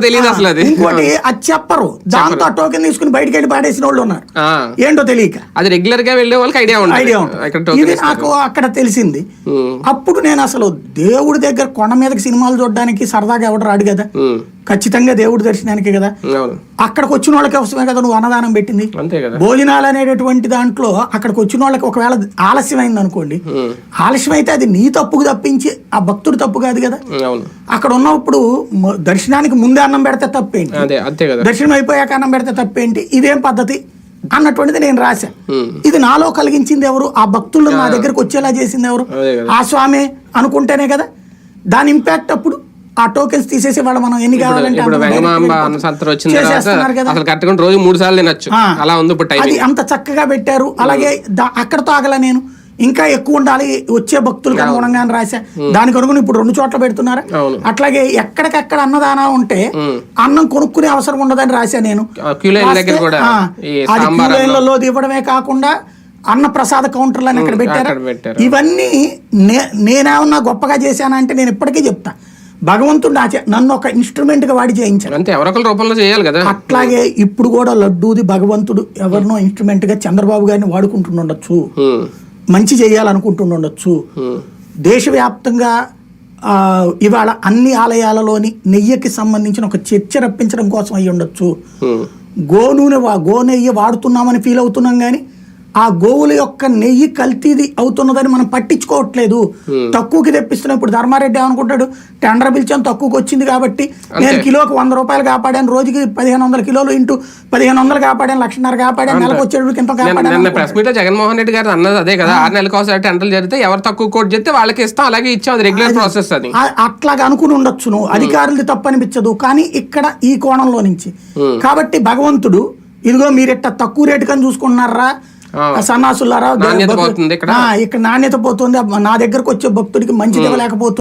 తెలియదు అసలు అది ఇంకోటి అది చెప్పరు. దాంతో ఆ టోకెన్ తీసుకుని బయటికి వెళ్ళి పాడేసిన వాళ్ళు ఉన్నారు. ఏంటో తెలియక. అది రెగ్యులర్గా వెళ్ళే వాళ్ళకి ఐడియా ఉంటుంది. ఐడియా ఉంటుంది. ఇది నాకు అక్కడ తెలిసింది. అప్పుడు నేను అసలు దేవుడి దగ్గర కొండ మీదకి సినిమాలు చూడడానికి సరదాగా ఎవడు రాడు కదా. ఖచ్చితంగా దేవుడి దర్శనానికి కదా. అక్కడికి వచ్చిన వాళ్ళకి అవసరమే కదా నువ్వు అన్నదానం పెట్టింది. భోజనాలు అనేటటువంటి దాంట్లో అక్కడికి వచ్చిన వాళ్ళకి ఒకవేళ ఆలస్యమైంది అనుకోండి ఆలస్యం అయితే అది నీ తప్పుకు తప్పించి ఆ భక్తుడు తప్పు కాదు కదా. అక్కడ ఉన్నప్పుడు దర్శనానికి ముందే అన్నం పెడితే తప్పేంటి? దర్శనం అయిపోయాక అన్నం పెడితే తప్పేంటి? ఇదేం పద్ధతి? అన్నటువంటిది నేను రాశా. ఇది నాలో కలిగించింది ఎవరు? ఆ భక్తులు నా దగ్గరకు వచ్చేలా చేసింది ఎవరు? ఆ స్వామి అనుకుంటేనే కదా. దాని ఇంపాక్ట్ అప్పుడు ఆ టోకెన్స్ తీసేసి వాళ్ళు మనం ఎన్ని కావాలంటే అసలు రోజు మూడు సార్లు తినొచ్చు. అలా ఉంది ఇప్పుడు అది అంత చక్కగా పెట్టారు. అలాగే అక్కడతో ఆగల నేను. ఇంకా ఎక్కువ ఉండాలి. వచ్చే భక్తులకు అనుగుణంగా అని రాశా దానికి అనుగుణ ఇప్పుడు రెండు చోట్ల పెడుతున్నారా. అట్లాగే ఎక్కడికక్కడ అన్నదానం ఉంటే అన్నం కొనుక్కునే అవసరం ఉండదని రాశా నేను. అది సాంబార్ క్యూ అన్నం. లైన్లలో ఇవ్వడమే కాకుండా అన్న ప్రసాద కౌంటర్లను అక్కడ పెట్టారు? అక్కడ పెట్టారు. ఇవన్నీ నేనేమన్నా గొప్పగా చేశానంటే నేను ఇప్పటికీ చెప్తా. భగవంతుడు నా నన్ను ఒక ఇన్స్ట్రుమెంట్గా వాడి చేయించాను అంతే ఎవరొకరి రూపంలో చేయాలి కదా. అట్లాగే ఇప్పుడు కూడా లడ్డూది భగవంతుడు ఎవరినో ఇన్స్ట్రుమెంట్గా చంద్రబాబు గారిని వాడుకుంటుండొచ్చు మంచి చేయాలనుకుంటుండొచ్చు దేశవ్యాప్తంగా ఇవాళ అన్ని ఆలయాలలోని నెయ్యికి సంబంధించిన ఒక చర్చ రప్పించడం కోసం అయి ఉండొచ్చు ఉమ్, గో నూనె వా- గో నెయ్యి వాడుతున్నామని ఫీల్ అవుతున్నాం కానీ ఆ గోవుల యొక్క నెయ్యి కల్తీది అవుతున్నదని మనం పట్టించుకోవట్లేదు. తక్కువకి తెప్పిస్తున్నాం. ఇప్పుడు ధర్మారెడ్డి ఏమనుకుంటాడు? టెండర్ పిలిచాను తక్కువకి వచ్చింది కాబట్టి నేను కిలోకి వంద రూపాయలు కాపాడాను. రోజుకి పదిహేను వందల కిలోలు ఇంటూ పదిహేను వందలు కాపాడాను. లక్షన్నర కాపాడాను. నెలకు వచ్చేటప్పుడు ఇంత కాపాడాను ప్రెస్ మీట్ జగన్మోహన్ రెడ్డి గారు అన్నది అదే కదా. ఆరు నెలలకు ఒకసారి టెండర్లు జరిగితే ఎవరు తక్కువ కోట్ చేస్తే వాళ్ళకి ఇస్తాం. అలాగే ఇచ్చాం. అది రెగ్యులర్ ప్రాసెస్ అది. అట్లాగా అనుకుని ఉండొచ్చు నువ్వు అధికారులది తప్పు అనిపించదు కానీ ఇక్కడ ఈ కోణంలో నుంచి కాబట్టి భగవంతుడు ఇదిగో మీరు ఇట్ట తక్కువ రేటు కని చూసుకుంటున్నారా? ఆ. సన్నాసులారా ఇక్కడ? నాణ్యత పోతుంది. నా దగ్గరకు వచ్చే భక్తుడికి మంచిది ఇవ్వలేకపోతుంది